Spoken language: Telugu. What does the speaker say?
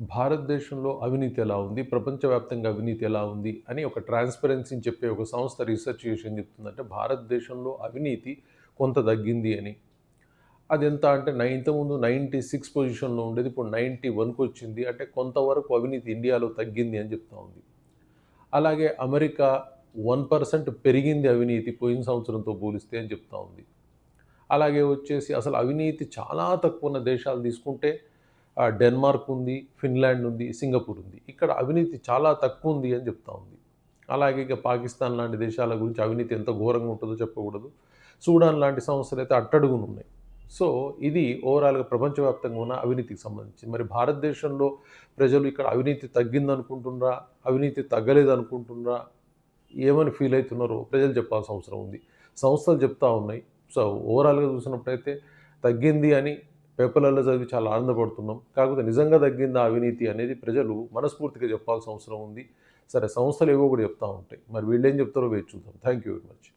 భారతదేశంలో అవినీతి ఎలా ఉంది? ప్రపంచవ్యాప్తంగా అవినీతి ఎలా ఉంది? అని ఒక ట్రాన్స్పరెన్సీని చెప్పే ఒక సంస్థ రీసెర్చ్ చేసి ఏం చెప్తుందంటే భారతదేశంలో అవినీతి కొంత తగ్గింది అని. అది ఎంత అంటే నై ఇంతకుముందు నైంటీ సిక్స్ పొజిషన్లో ఉండేది ఇప్పుడు నైంటీ వన్కి వచ్చింది. అంటే కొంతవరకు అవినీతి ఇండియాలో తగ్గింది అని చెప్తా ఉంది. అలాగే అమెరికా వన్ పర్సెంట్ పెరిగింది అవినీతి పోయిన సంవత్సరంతో పోలిస్తే అని చెప్తా ఉంది. అలాగే వచ్చేసి అసలు అవినీతి చాలా తక్కువ ఉన్న దేశాలు తీసుకుంటే డెన్మార్క్ ఉంది ఫిన్లాండ్ ఉంది సింగపూర్ ఉంది. ఇక్కడ అవినీతి చాలా తక్కువ ఉంది అని చెప్తా ఉంది. అలాగే ఇక పాకిస్తాన్ లాంటి దేశాల గురించి అవినీతి ఎంత ఘోరంగా ఉంటుందో చెప్పకూడదు. సూడాన్ లాంటి సంస్థలు అయితే అట్టడుగున ఉన్నాయి. సో ఇది ఓవరాల్గా ప్రపంచవ్యాప్తంగా ఉన్న అవినీతికి సంబంధించి. మరి భారతదేశంలో ప్రజలు ఇక్కడ అవినీతి తగ్గిందనుకుంటున్నారా? అవినీతి తగ్గలేదు అనుకుంటున్నారా ఏమని ఫీల్ అవుతున్నారో ప్రజలు చెప్పాల్సిన అవసరం ఉంది. సంస్థలు చెప్తా ఉన్నాయి. సో ఓవరాల్గా చూసినప్పుడైతే తగ్గింది అని పేపర్లలో చదివి చాలా ఆనందపడుతున్నాం. కాకపోతే నిజంగా తగ్గిందా అవినీతి అనేది ప్రజలు మనస్ఫూర్తిగా చెప్పాల్సిన అవసరం ఉంది. సరే సంస్థలు ఏవో కూడా చెప్తా ఉంటాయి. మరి వీళ్ళు ఏం చెప్తారో వేచి చూద్దాం. Thank you very much